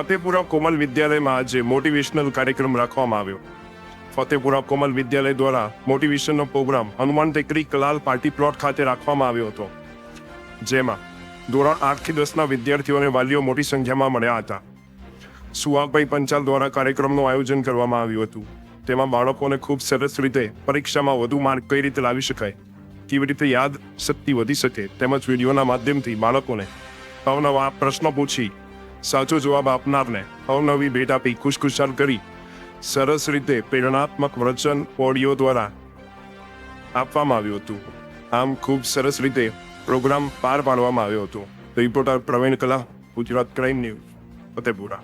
ફતેપુરા કોમલ વિદ્યાલયમાં આજે મોટિવેશનલ કાર્યક્રમ રાખવામાં આવ્યો. ફતેપુરા કોમલ વિદ્યાલય દ્વારા મોટિવેશનનો પ્રોગ્રામ હનુમાન ટેકરી કલાલ પાર્ટી પ્લોટ ખાતે રાખવામાં આવ્યો હતો. જેમાં ધોરણ આઠથી દસના વિદ્યાર્થીઓ અને વાલીઓ મોટી સંખ્યામાં મળ્યા હતા. સુહાગભાઈ પંચાલ દ્વારા કાર્યક્રમનું આયોજન કરવામાં આવ્યું હતું. તેમાં બાળકોને ખૂબ સરસ રીતે પરીક્ષામાં વધુ માર્ક કઈ રીતે લાવી શકાય, કેવી રીતે યાદ શક્તિ વધી શકે તેમજ વિડીયોના માધ્યમથી બાળકોને અવનવા પ્રશ્નો પૂછી સાચો જવાબ આપનારને અવનવી ભેટ આપી ખુશખુશાલ કરી સરસ રીતે પ્રેરણાત્મક વચન ઓડિયો દ્વારા આપવામાં આવ્યું હતું. આમ ખૂબ સરસ રીતે પ્રોગ્રામ પાર પાડવામાં આવ્યો હતો. રિપોર્ટર પ્રવીણ કલા, ગુજરાત ક્રાઇમ ન્યૂઝ, ફતેપુરા.